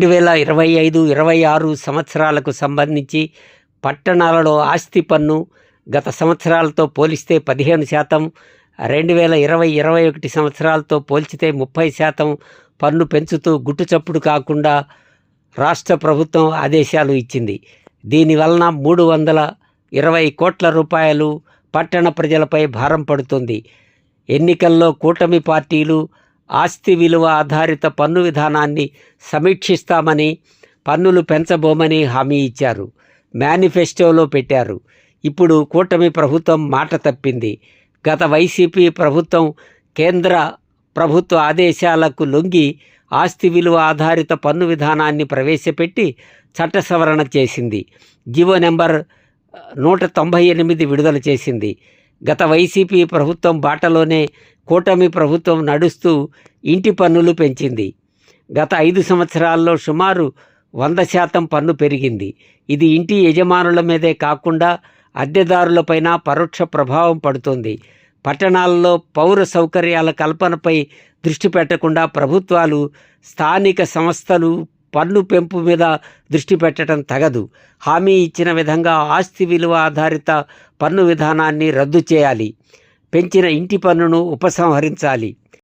రెండు వేల ఇరవై ఐదు ఇరవై ఆరు సంవత్సరాలకు సంబంధించి పట్టణాలలో ఆస్తి పన్ను గత సంవత్సరాలతో పోలిస్తే పదిహేను శాతం రెండు వేల ఇరవై ఇరవై ఒకటి సంవత్సరాలతో పోల్చితే ముప్పై శాతం పన్ను పెంచుతూ గుట్టుచప్పుడు కాకుండా రాష్ట్ర ప్రభుత్వం ఆదేశాలు ఇచ్చింది. దీనివలన మూడు వందల ఇరవై కోట్ల రూపాయలు పట్టణ ప్రజలపై భారం పడుతుంది. ఎన్నికల్లో కూటమి పార్టీలు ఆస్తి విలువ ఆధారిత పన్ను విధానాన్ని సమీక్షిస్తామని పన్నులు పెంచబోమని హామీ ఇచ్చారు. మేనిఫెస్టోలో పెట్టారు. ఇప్పుడు కూటమి ప్రభుత్వం మాట తప్పింది. గత వైసీపీ ప్రభుత్వం కేంద్ర ప్రభుత్వ ఆదేశాలకు లొంగి ఆస్తి విలువ ఆధారిత పన్ను విధానాన్ని ప్రవేశపెట్టి చట్ట సవరణ చేసింది. జీవో నెంబర్ నూట తొంభై ఎనిమిది విడుదల చేసింది. గత వైసీపీ ప్రభుత్వం బాటలోనే కూటమి ప్రభుత్వం నడుస్తూ ఇంటి పన్నులు పెంచింది. గత ఐదు సంవత్సరాల్లో సుమారు వంద శాతం పన్ను పెరిగింది. ఇది ఇంటి యజమానుల మీదే కాకుండా అద్దెదారులపైన పరోక్ష ప్రభావం పడుతుంది. పట్టణాల్లో పౌర సౌకర్యాల కల్పనపై దృష్టి పెట్టకుండా ప్రభుత్వాలు స్థానిక సంస్థలు పన్ను పెంపు మీద దృష్టి పెట్టడం తగదు. హామీ ఇచ్చిన విధంగా ఆస్తి విలువ ఆధారిత పన్ను విధానాన్ని రద్దు చేయాలి. పెంచిన ఇంటి పన్నును ఉపసంహరించాలి.